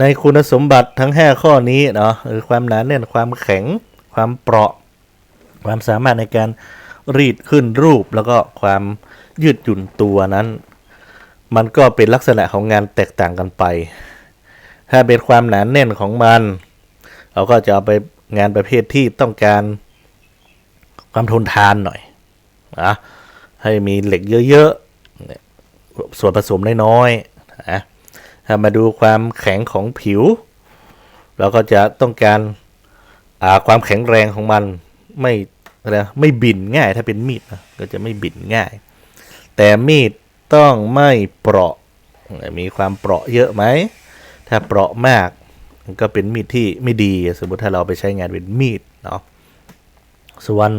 ในคุณสมบัติทั้ง 5 ข้อนี้เนาะคือความหนาแน่นความแข็ง ความเปราะ ความสามารถในการรีดขึ้นรูป แล้วก็ความยืดหยุ่นตัวนั้น มันก็เป็นลักษณะของงานแตกต่างกันไป ถ้าเป็นความหนาแน่นของมัน เราก็จะเอาไปงานประเภทที่ต้องการความทนทานหน่อยนะให้มีเหล็กเยอะๆส่วนผสมน้อยๆนะ ถ้ามาดูความแข็งของผิว เราก็จะต้องการาความแข็งแรงของมันไม่อะไรไม่บินง่ายถ้าเป็นมีดนะก็จะไม่บินง่าย แต่มีดต้องไม่เปราะ มีความเปราะเยอะไหม ถ้าเปราะมากก็เป็นมีดที่ไม่ดี สมมติถ้าเราไปใช้งานเป็นมีดเนาะส่วน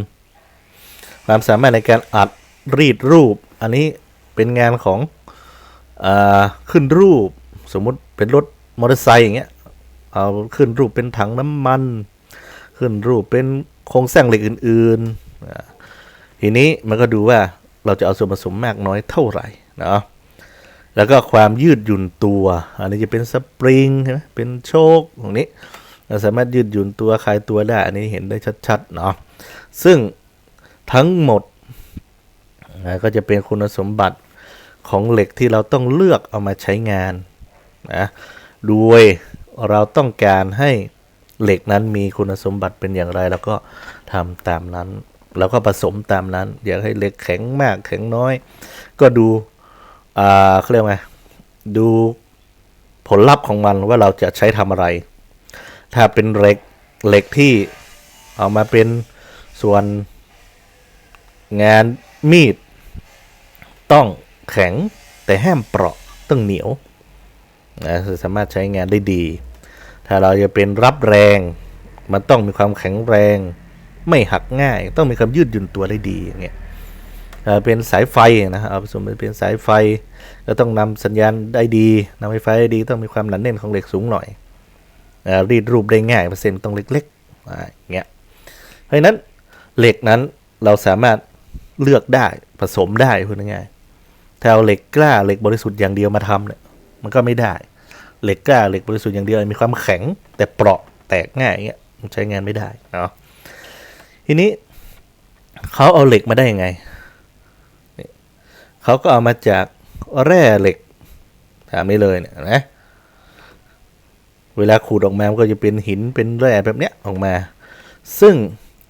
ความสามารถในการอัดรีดรูป อันนี้เป็นงานของอขึ้นรูป สมมุติเป็นรถมอเตอร์ไซค์อย่างเงี้ยเอาขึ้นรูปเป็นถังน้ำมัน ขึ้นรูปเป็นโครงสร้างเหล็กอื่นๆอ่าทีนี้มันก็ดูว่าเราจะเอาส่วนผสมมากน้อยเท่าไหร่เนาะแล้วก็ความยืดหยุ่นตัว อันนี้จะเป็นสปริงใช่ไหมเป็นโชคตรงนี้เราสามารถยืดหยุ่นตัวคลายตัวได้ อันนี้เห็นได้ชัดๆเนาะซึ่งทั้งหมดก็จะเป็นคุณสมบัติของเหล็กที่เราต้องเลือกเอามาใช้งาน นะโดยเราต้องการให้เหล็กนั้นมีคุณสมบัติเป็นอย่างไร แล้วก็ทำตามนั้น แล้วก็ผสมตามนั้น อยากให้เหล็กแข็งมากแข็งน้อย ก็ดูอ่าเขาเรียกไงดูผลลัพธ์ของมันว่าเราจะใช้ทำอะไร ถ้าเป็นเหล็กเหล็กที่เอามาเป็นส่วนงานมีด ต้องแข็งแต่ห้ามเปราะต้องเหนียว นะสามารถใช้งานได้ดี ถ้าเราจะเป็นรับแรง มันต้องมีความแข็งแรง ไม่หักง่าย ต้องมีความยืดหยุ่นตัวได้ดีอย่างเงี้ยเป็นสายไฟนะเอาผสมเป็นสายไฟ ก็ต้องนำสัญญาณได้ดีนำไฟฟ้าได้ดีต้องมีความหนาแน่นของเหล็กสูงหน่อยอ่อรีดรูปได้ง่ายเปอร์เซ็นต์ต้องเล็กๆอ่าอย่างเงี้ยเพราะฉะนั้นเหล็กนั้นเราสามารถเลือกได้ผสมได้พูดง่ายๆถ้าเอาเหล็กกล้าเหล็กบริสุทธิ์อย่างเดียวมาทำเนี่ยมันก็ไม่ได้ เหล็กกล้าเหล็กบริสุทธิ์อย่างเดียวมีความแข็ง แต่เปราะแตกง่ายอย่างเงี้ยมันใช้งานไม่ได้เนาะทีนี้เขาเอาเหล็กมาได้ยังไงเขาก็เอามาจากแร่เหล็กถามนี้เลยเนี่ยนะเวลาขูดออกมามันก็จะเป็นหินเป็นแร่แบบเนี้ยออกมา ซึ่ง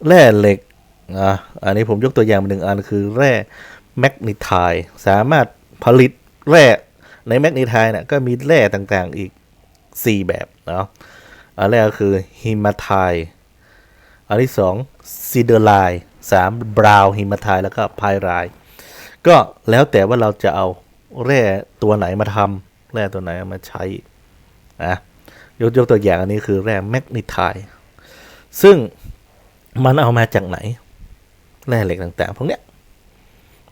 แร่เหล็กอะอันนี้ผมยกตัวอย่างหนึ่งอันคือแร่แมกนีไทสามารถผลิตแร่ ในแมกนีไทด์เนี่ยก็มีแร่ต่างๆอีก 4 แบบเนาะอันแรกก็คือฮิมาไทด์อันที่สองซีเดอร์ไลน์สามบราวฮิมาไทด์แล้วก็ไพไรด์ก็แล้วแต่ว่าเราจะเอาแร่ตัวไหนมาทำแร่ตัวไหนมาใช้นะยกยกตัวอย่างอันนี้คือแร่แมกนีไทด์ซึ่งมันเอามาจากไหน แร่เหล็กต่างๆพวกเนี้ย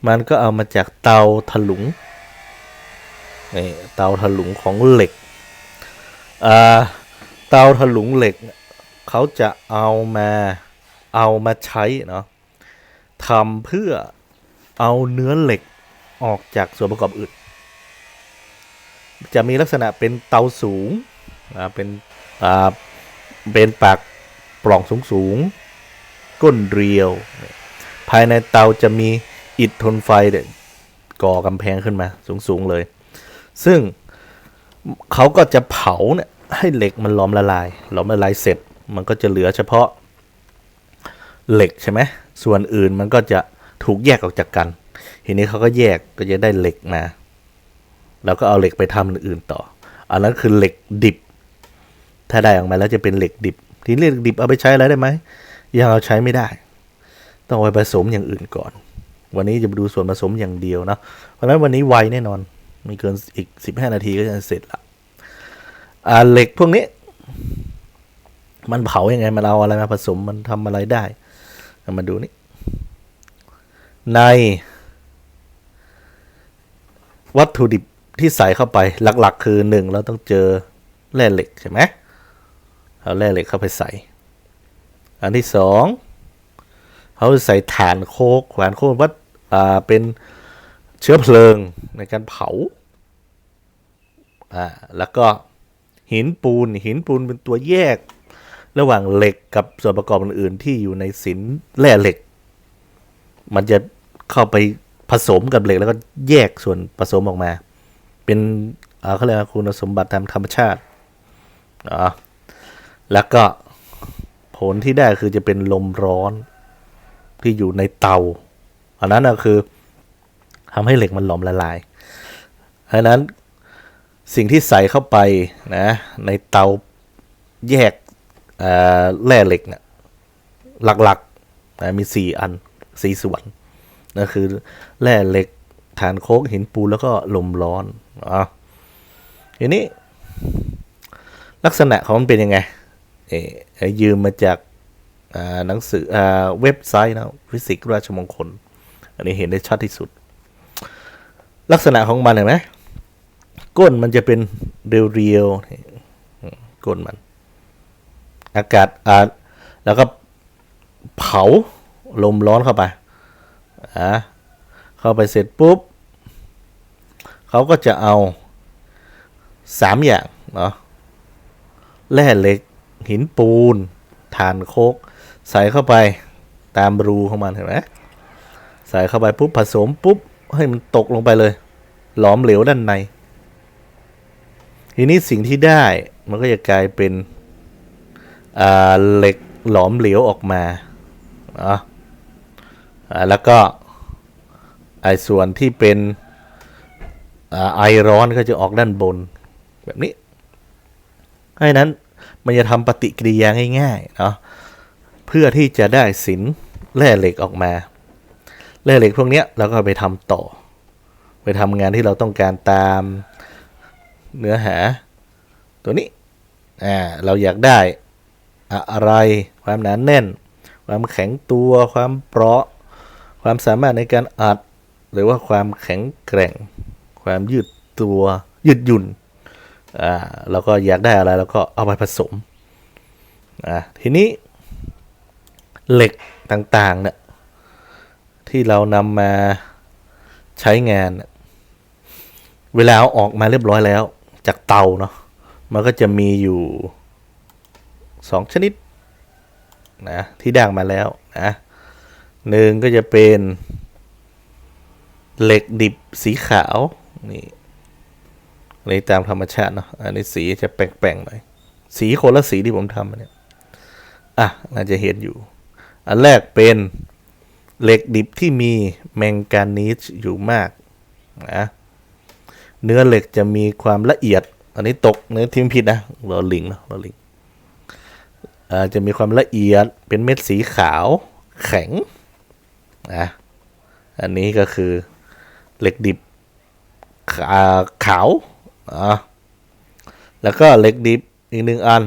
มันก็เอามาจากเตาถลุง เตาถลุงของเหล็กเตาถลุงเหล็กเขาจะเอามาเอามาใช้เนาะทำเพื่อเอาเนื้อเหล็กออกจากส่วนประกอบอื่น จะมีลักษณะเป็นเตาสูงเป็นเป็นปากปล่องสูงสูงก้นเรียว ภายในเตาจะมีอิฐทนไฟเก่อกำแพงขึ้นมาสูงสูงเลย ซึ่งเขาก็จะเผาเนี่ยให้เหล็กมันหลอมละลายหลอมละลายเสร็จ มันก็จะเหลือเฉพาะเหล็กใช่ไหมส่วนอื่นมันก็จะถูกแยกออกจากกัน ทีนี้เขาก็แยกก็จะได้เหล็กมาแล้วก็เอาเหล็กไปทำอื่นต่อ อันนั้นคือเหล็กดิบ ถ้าได้ออกมาแล้วจะเป็นเหล็กดิบ ทีนี้เหล็กดิบเอาไปใช้อะไรได้ไหม ยังเอาใช้ไม่ได้ ต้องเอาไปผสมอย่างอื่นก่อน วันนี้จะมาดูส่วนผสมอย่างเดียวนะ เพราะฉะนั้นวันนี้ไวแน่นอน ไม่เกินอีกสิบห้านาทีก็จะเสร็จละอ่าเหล็กพวกนี้ มันเผายังไงมันเอาอะไรมาผสมมันทำอะไรได้ มาดูนี่ในวัตถุดิบที่ใส่เข้าไปหลัก ๆ คือหนึ่งเราต้องเจอแร่เหล็กใช่ไหมเอาแร่เหล็กเข้าไปใส่ อันที่สองเขาใส่ถ่านโคกถ่านโคกวัดอ่าเป็น เชื้อเพลิงในการเผาอ่าแล้วก็หินปูนหินปูนเป็นตัวแยก ระหว่างเหล็กกับส่วนประกอบอื่นๆที่อยู่ในสินแร่เหล็ก มันจะเข้าไปผสมกับเหล็กแล้วก็แยกส่วนผสมออกมา เป็นเอ่อเขาเรียกว่าคุณสมบัติตามธรรมชาติอ๋อแล้วก็ผลที่ได้คือจะเป็นลมร้อนที่อยู่ในเตา อันนั้นก็คือ ทำให้เหล็กมันหลอมละลายเพราะนั้นสิ่งที่ใส่เข้าไปนะในเตาแยกแร่เหล็กเนี่ยหลักๆนะมีสี่อันสี่ส่วนนั่นคือแร่เหล็กฐานโค้กหินปูนแล้วก็ลมร้อนอะทีนี้ ลักษณะของมันเป็นยังไงเอ่ยืมมาจากหนังสืออเว็บไซต์นะฟิสิกส์ราชมงคล อันนี้เห็นได้ชัดที่สุด ลักษณะของมันเห็นไหมก้นมันจะเป็นเรียวๆก้นมัน อากาศอ่าแล้วก็เผาลมร้อนเข้าไปอะเข้าไปเสร็จปุ๊บเขาก็จะเอาสามอย่างเนาะแร่เหล็ก หินปูนถ่านโคก ใส่เข้าไปตามรูของมันเห็นไหมใส่เข้าไปปุ๊บผสมปุ๊บ ให้มันตกลงไปเลย หลอมเหลวด้านใน ทีนี้สิ่งที่ได้มันก็จะกลายเป็นเหล็กหลอมเหลวออกมาอะอ่าแล้วก็ไอ้ส่วนที่เป็นอไอร้อนก็จะออกด้านบนแบบนี้เพราะนั้นมันจะทำปฏิกิริยาง่ายๆเนาะเพื่อที่จะได้สินแร่เหล็กออกมา แร่เหล็กพวกเนี้ยเราก็ไปทำต่อ ไปทำงานที่เราต้องการตามเนื้อหา ตัวนี้อ่าเราอยากได้อะไร ความหนาแน่น ความแข็งตัว ความเปราะ ความสามารถในการอัด หรือว่าความแข็งแกร่ง ความยืดตัวยืดหยุ่นอ่าเราก็อยากได้อะไรเราก็เอาไปผสมอ่าทีนี้เหล็กต่างๆเนี่ย ที่เรานำมาใช้งาน เวลาออกมาเรียบร้อยแล้ว จากเตาเนาะมันก็จะมีอยู่สองชนิดนะที่ด่างมาแล้วนะหนึ่งก็จะเป็นเหล็กดิบสีขาวนี่อันนี้ตามธรรมชาติเนาะอันนี้สีจะแปลงๆหน่อยสีคนละสีที่ผมทำเนี่ยอะน่าจะเห็นอยู่ อันแรกเป็น เหล็กดิบที่มีแมงกานีสอยู่มากนะเนื้อเหล็กจะมีความละเอียด อันนี้ตกเนื้อทิมผิดนะเราลิงนะเราลิงจะมีความละเอียดเป็นเม็ดสีขาวแข็งนะอันนี้ก็คือเหล็กดิบขาวอะแล้วก็เหล็กดิบอีกหนึ่งอัน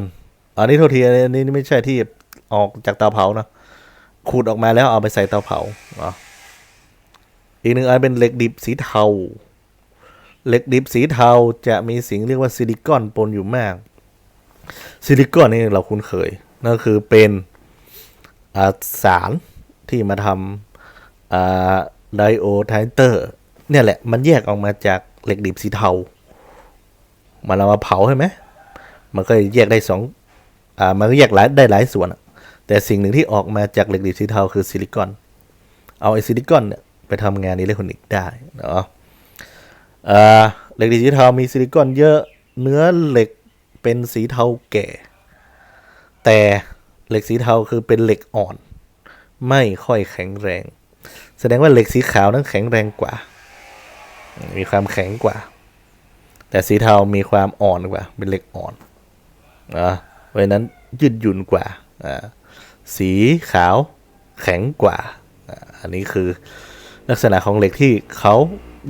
อันนี้โทษทีอันนี้ไม่ใช่ที่ออกจากเตาเผานะ ขูดออกมาแล้วเอาไปใส่เตาเผาอะอีกหนึ่งอันเป็นเหล็กดิบสีเทา เหล็กดิบสีเทาจะมีสิ่งเรียกว่าซิลิคอนปนอยู่มาก ซิลิคอนนี่เราคุ้นเคย นั่นคือเป็นอ่าสารที่มาทำอ่าไดโอไทเตอร์ เนี่ยแหละมันแยกออกมาจากเหล็กดิบสีเทา มันเอามาเผาใช่ไหม มันก็แยกได้สองอ่ามันก็แยกหลายได้หลายส่วนอะ แต่สิ่งหนึ่งที่ออกมาจากเหล็กดิบสีเทาคือซิลิคอน เอาไอซิลิคอนเนี่ยไปทำงานอิเล็กทรอนิกส์ได้เนาะเหล็กดิบสีเทามีซิลิคอนเยอะเนื้อเหล็กเป็นสีเทาแก่ แต่เหล็กสีเทาคือเป็นเหล็กอ่อน ไม่ค่อยแข็งแรง แสดงว่าเหล็กสีขาวนั้นแข็งแรงกว่า มีความแข็งกว่า แต่สีเทามีความอ่อนกว่า เป็นเหล็กอ่อนนะเพราะฉะนั้นยืดหยุ่นกว่าอ่า สีขาวแข็งกว่า อันนี้คือลักษณะของเหล็กที่เขา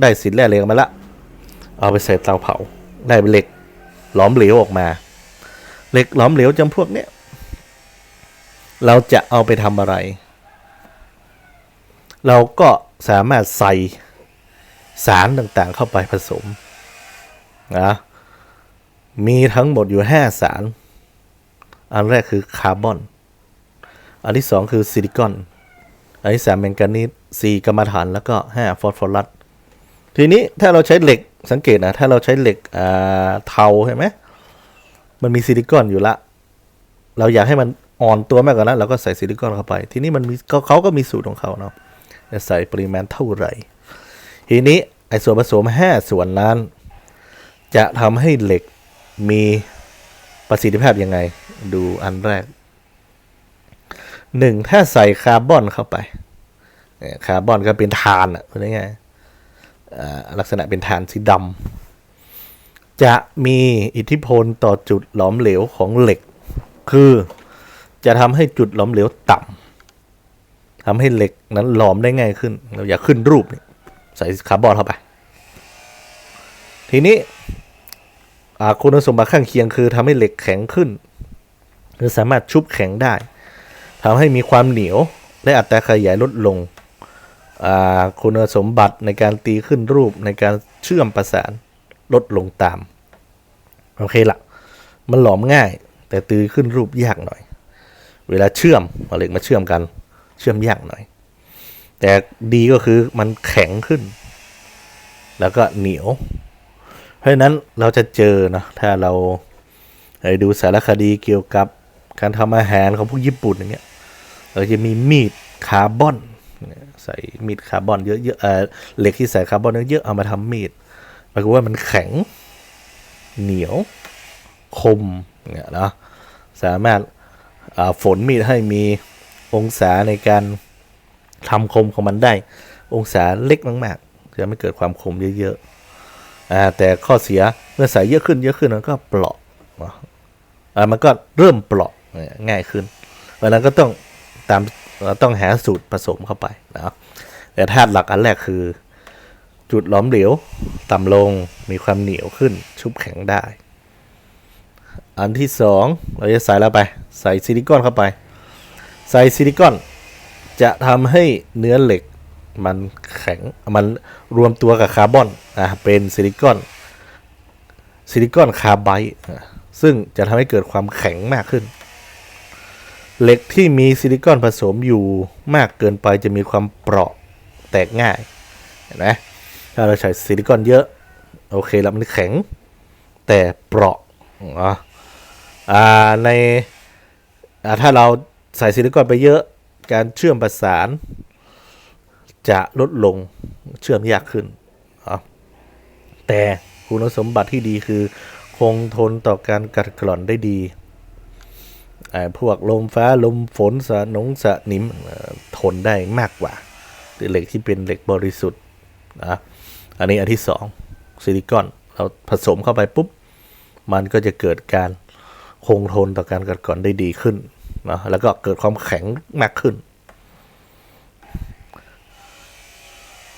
ได้สินแร่เหล็กมาละ เอาไปใส่เตาเผา ได้เป็นเหล็กหลอมเหลวออกมา เหล็กหลอมเหลวจำพวกเนี้ยเราจะเอาไปทำอะไร เราก็สามารถใส่สารต่างๆเข้าไปผสมนะมีทั้งหมดอยู่ 5 สาร อันแรกคือคาร์บอน อันที่ 2 คือซิลิคอน อันที่3แมงกานีส4กรรมฐานแล้วก็5ฟอสฟอรัสทีนี้ถ้าเราใช้เหล็กสังเกตนะ ถ้าเราใช้เหล็กอ่าเทาใช่ไหมมันมีซิลิคอนอยู่ละ เราอยากให้มันอ่อนตัวมากกว่านั้นเราก็ใส่ซิลิคอนเข้าไป ทีนี้มันมีเขาก็มีสูตรของเขาเนาะจะใส่ปริมาณเท่าไหร่ ทีนี้ไอ้ส่วนผสมห้าส่วนนั้น จะทำให้เหล็กมีประสิทธิภาพยังไง ดูอันแรก หนึ่งถ้าใส่คาร์บอนเข้าไปคาร์บอนก็เป็นทานอะพูดง่ายๆลักษณะเป็นทานสีดำจะมีอิทธิพลต่อจุดหลอมเหลวของเหล็ก คือจะทำให้จุดหลอมเหลวต่ำทำให้เหล็กนั้นหลอมได้ง่ายขึ้น เราอยากขึ้นรูปนี่ใส่คาร์บอนเข้าไป ทีนี้คุณสมบัติข้างเคียงคือทำให้เหล็กแข็งขึ้นหรือสามารถชุบแข็งได้ ทำให้มีความเหนียวและอัตราขยายลดลง คุณสมบัติในการตีขึ้นรูปในการเชื่อมประสานลดลงตาม โอเคละมันหลอมง่าย แต่ตีขึ้นรูปยากหน่อย เวลาเชื่อมเอาเหล็กมาเชื่อมกัน เชื่อมยากหน่อย แต่ดีก็คือมันแข็งขึ้น แล้วก็เหนียว เพราะฉะนั้นเราจะเจอนะถ้าเราไปดูสารคดีเกี่ยวกับการทำอาหารของพวกญี่ปุ่นอย่างเงี้ย เราจะมีมีดคาร์บอนใส่มีดคาร์บอนเยอะๆเออเหล็กที่ใส่คาร์บอนเยอะๆเอามาทำมีดปรากฏว่ามันแข็งเหนียวคมเนี่ยนะสามารถฝนมีดให้มีองศาในการทำคมของมันได้ องศาเล็กมากๆจะไม่เกิดความคมเยอะๆแต่ข้อเสียเมื่อใส่เยอะขึ้นเยอะขึ้นมันก็เปราะเนาะอ่ามันก็เริ่มเปราะง่ายขึ้นเพราะนั้นก็ต้อง ตามเราต้องหาสูตรผสมเข้าไปนะแต่ธาตุหลักอันแรกคือ จุดหล้อมเหลวต่ำลงมีความเหนียวขึ้นชุบแข็งได้ อันที่สองเราจะใส่แล้วไป ใส่ซิลิคอนเข้าไป ใส่ซิลิคอนจะทำให้เนื้อเหล็กมันแข็งมันรวมตัวกับคาร์บอนอะเป็นซิลิคอนซิลิคอนคาร์ไบต์ซึ่งจะทำให้เกิดความแข็งมากขึ้น เหล็กที่มีซิลิคอนผสมอยู่มากเกินไปจะมีความเปราะแตกง่ายเห็นไหมถ้าเราใส่ซิลิคอนเยอะ โอเคแล้วมันแข็ง แต่เปราะอ่าในถ้าเราใส่ซิลิคอนไปเยอะการเชื่อมประสาน จะลดลงเชื่อมยากขึ้น แต่คุณสมบัติที่ดีคือ คงทนต่อการกัดกร่อนได้ดี พวกลมฟ้าลมฝนสะนงสะนิมเอ่อทนได้มากกว่าเหล็กที่เป็นเหล็กบริสุทธิ์นะอันนี้อันที่สองซิลิคอนเราผสมเข้าไปปุ๊บ มันก็จะเกิดการคงทนต่อการกัดกร่อนได้ดีขึ้นนะแล้วก็เกิดความแข็งมากขึ้น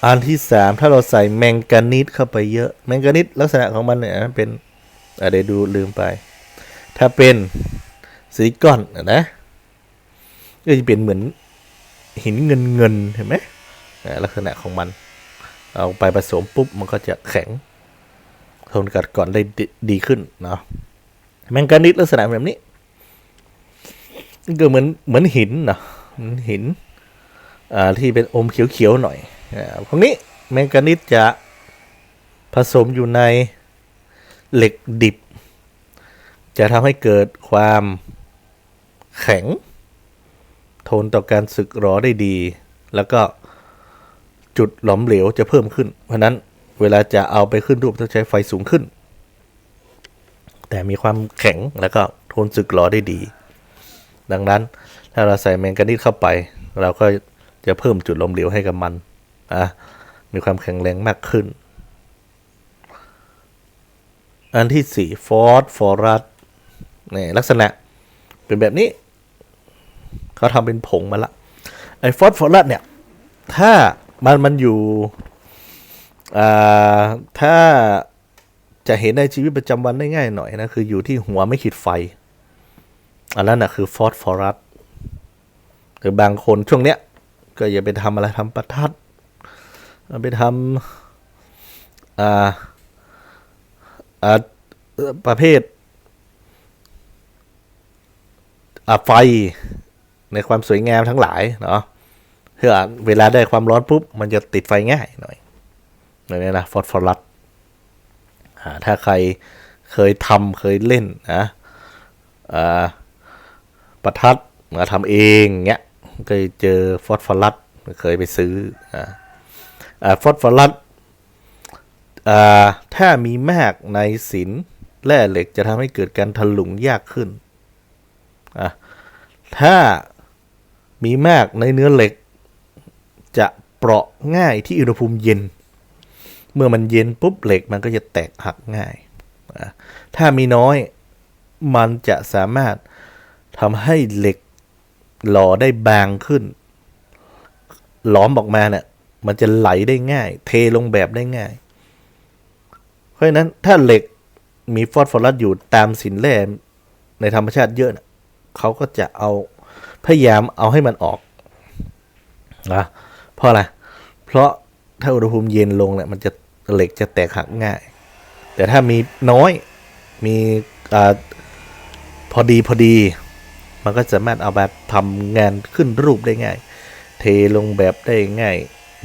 อันที่สามถ้าเราใส่แมงกานีสเข้าไปเยอะ แมงกานีสลักษณะของมันเนี่ยเป็นอะเดี๋ยวดูลืมไป ถ้าเป็น ซิลิคอนนะก็จะเป็นเหมือนหินเงินเงินเห็นไหมลักษณะของมัน เอาไปผสมปุ๊บมันก็จะแข็งทนกัดก่อนได้ดีขึ้นเนาะแมงกานีสลักษณะแบบนี้ก็เหมือนเหมือนหินเนาะเหมือนหินอ่าที่เป็นอมเขียวๆหน่อยอ่าพวกนี้แมงกานีสจะผสมอยู่ในเหล็กดิบ จะทำให้เกิดความ แข็ง ทนต่อการสึกหรอได้ดี แล้วก็จุดหลอมเหลวจะเพิ่มขึ้น เพราะนั้นเวลาจะเอาไปขึ้นรูปต้องใช้ไฟสูงขึ้น แต่มีความแข็งแล้วก็ทนสึกหรอได้ดี ดังนั้นถ้าเราใส่แมงกานีสเข้าไป เราก็จะเพิ่มจุดหลอมเหลวให้กับมันอะมีความแข็งแรงมากขึ้น อันที่สี่ฟอสฟอรัสเนี่ยลักษณะเป็นแบบนี้ เขาทำเป็นผงมาละไอ้ฟอสฟอรัสเนี่ย ถ้ามันมันอยู่ถ้าจะเห็นในชีวิตประจำวันได้ง่ายหน่อยนะ คืออยู่ที่หัวไม่ขีดไฟ อันนั้นนะคือฟอสฟอรัสหรือบางคนช่วงเนี้ย ก็อย่าไปทำอะไรทำประทัดไปทำอ่าอ่าประเภทอ่าไฟ ในความสวยงามทั้งหลายเนาะเพื่อเวลาได้ความร้อนปุ๊บ มันจะติดไฟง่ายหน่อยอย่างนี้นะฟอสฟอรัสถ้าใครเคยทำเคยเล่นนะประทัดมาทำเองเงี้ยก็เจอฟอสฟอรัสเคยไปซื้ออ่าอ่าฟอสฟอรัสถ้ามีมากในสินแร่เหล็กจะทำให้เกิดการถลุงยากขึ้น ถ้า มีมากในเนื้อเหล็ก จะเปราะง่ายที่อุณหภูมิเย็น เมื่อมันเย็นปุ๊บเหล็กมันก็จะแตกหักง่าย ถ้ามีน้อยมันจะสามารถทำให้เหล็กหล่อได้บางขึ้น หลอมออกมาเนี่ยมันจะไหลได้ง่าย เทลงแบบได้ง่าย เพราะฉะนั้นถ้าเหล็กมีฟอสฟอรัสอยู่ตามสินแร่ในธรรมชาติเยอะนะเขาก็จะเอา พยายามเอาให้มันออกนะเพราะอะไรเพราะถ้าอุณหภูมิเย็นลงเนี่ยมันจะเหล็กจะแตกหักง่าย แต่ถ้ามีน้อยมีอาพอดีพอดี มันก็สามารถเอาแบบทำงานขึ้นรูปได้ง่าย เทลงแบบได้ง่าย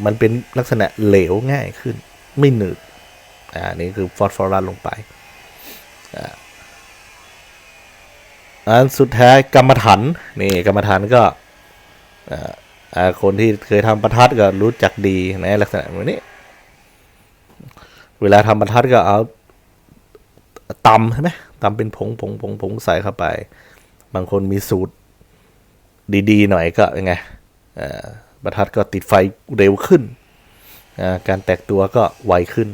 มันเป็นลักษณะเหลวง่ายขึ้น ไม่หนืดอ่านี่คือฟอสฟอรัสลงไปอ่า อันสุดท้ายกรรมฐานนี่กรรมฐานก็คนที่เคยทำประทัดก็รู้จักดีในลักษณะแบบนี้ เวลาทำประทัดก็เอาตำใช่ไหมตำเป็นผงผงผงผงใส่เข้าไป บางคนมีสูตรดีๆหน่อยก็ยังไงประทัดก็ติดไฟเร็วขึ้น การแตกตัวก็ไวขึ้น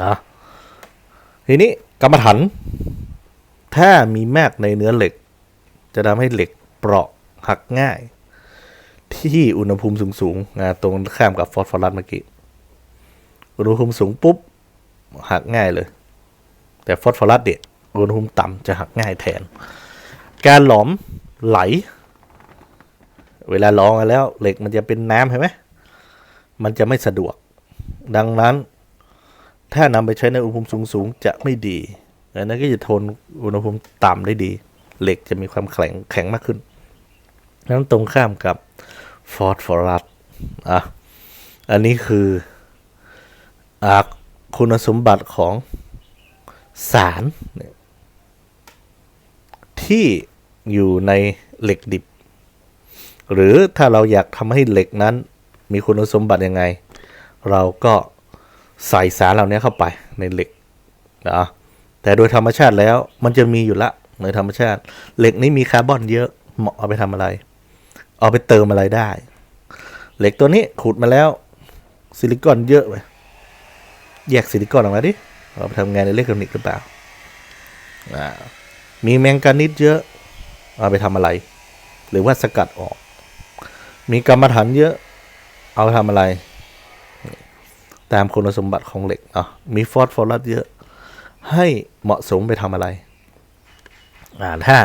นะทีนี้กรรมฐาน ถ้ามีมากในเนื้อเหล็ก จะทำให้เหล็กเปราะหักง่าย ที่อุณหภูมิสูงๆนะตรงข้ามกับฟอสฟอรัสเมื่อกี้ อุณหภูมิสูงปุ๊บ หักง่ายเลย แต่ฟอสฟอรัสเนี่ยอุณหภูมิต่ำจะหักง่ายแทน การหลอมไหล เวลาหลอมมาแล้วเหล็กมันจะเป็นน้ำเห็นไหมมันจะไม่สะดวก ดังนั้น ถ้านำไปใช้ในอุณหภูมิสูงๆจะไม่ดี ดังนั้นก็จะทนอุณหภูมิต่ำได้ดี เหล็กจะมีความแข็งแข็งมากขึ้นนั้นตรงข้ามกับฟอสฟอรัสอะอันนี้คืออคุณสมบัติของสารที่อยู่ในเหล็กดิบ หรือถ้าเราอยากทำให้เหล็กนั้น มีคุณสมบัติยังไง เราก็ใส่สารเหล่านี้เข้าไปในเหล็กนะ แต่โดยธรรมชาติแล้วมันจะมีอยู่ละในธรรมชาติ เหล็กนี้มีคาร์บอนเยอะเหมาะเอาไปทำอะไร เอาไปเติมอะไรได้ เหล็กตัวนี้ขุดมาแล้ว ซิลิคอนเยอะไปแยกซิลิคอนออกมาดิเอาไปทำงานในอิเล็กทรอนิกส์หรือเปล่าอ่ามีแมงกานิสเยอะเอาไปทำอะไร หรือว่าสกัดออก มีกรรมฐานเยอะ เอาไปทำอะไร ตามคุณสมบัติของเหล็กอะมีฟอสฟอรัสเยอะ ให้เหมาะสมไปทำอะไรอ่าถ้า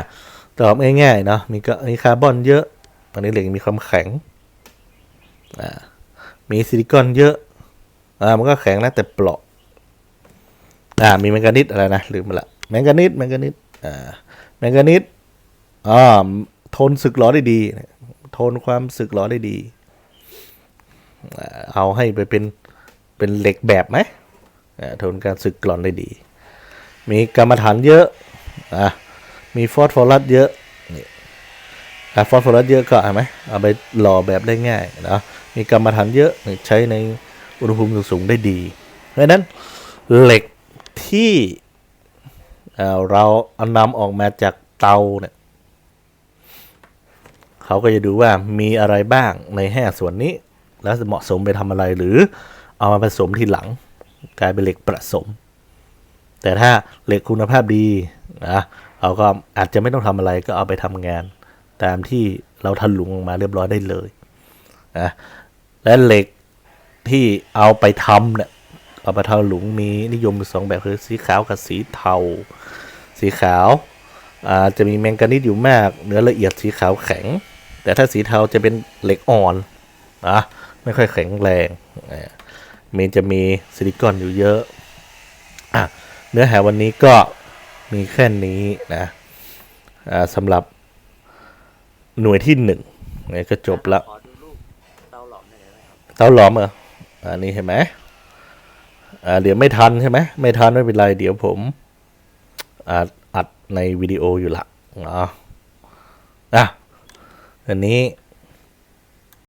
ตอบง่ายๆเนาะมีก็มีคาร์บอนเยอะตอนนี้เหล็กมีความแข็งอ่ามีซิลิคอนเยอะอ่ามันก็แข็งนะแต่เปราะอ่ามีแมงกานิสอะไรนะลืมไปละแมงกานิสแมงกานิสอ่าแมงกานิสอ่าทนสึกหรอได้ดีทนความสึกหรอได้ดีอ่าเอาให้ไปเป็นเป็นเหล็กแบบไหมอ่าทนการสึกกร่อนได้ดี มีกรรมฐานเยอะอ่ามีฟอสฟอรัสเยอะนี่อะฟอสฟอรัสเยอะก็เห็นไหมเอาไปหล่อแบบได้ง่ายนะมีกรรมฐานเยอะใช้ในอุณหภูมิสูงๆได้ดี เพราะฉะนั้นเหล็กที่เเราเอานำออกมาจากเตาเนี่ยเขาก็จะดูว่ามีอะไรบ้างในแห่ส่วนนี้ แล้วเหมาะสมไปทำอะไรหรือเอามาผสมทีหลัง กลายเป็นเหล็กผสม แต่ถ้าเหล็กคุณภาพดีนะเราก็อาจจะไม่ต้องทำอะไรก็เอาไปทำงาน ตามที่เราทันหลุงมาเรียบร้อยได้เลยนะและเหล็กที่เอาไปทำเนี่ยเอาไปทำหลุงมีนิยมสองแบบคือสีขาวกับสีเทา สีขาวอ่าจะมีแมงกานีสอยู่มากเนื้อละเอียดสีขาวแข็ง แต่ถ้าสีเทาจะเป็นเหล็กอ่อนนะไม่ค่อยแข็งแรงอ่ามีจะมีซิลิคอนอยู่เยอะอะ เนื้อหาวันนี้ก็มีแค่นี้นะอ่าสำหรับหน่วยที่หนึ่งเนี่ยก็จบละขอดูรูปเตาหลอมหน่อยได้ไหมครับเต้าหล้อมเหรออันนี้เห็นไหมอ่าเดี๋ยวไม่ทันใช่ไหมไม่ทันไม่เป็นไร เดี๋ยวผมอัดอัดในวิดีโออยู่ละเนาะอะอันนี้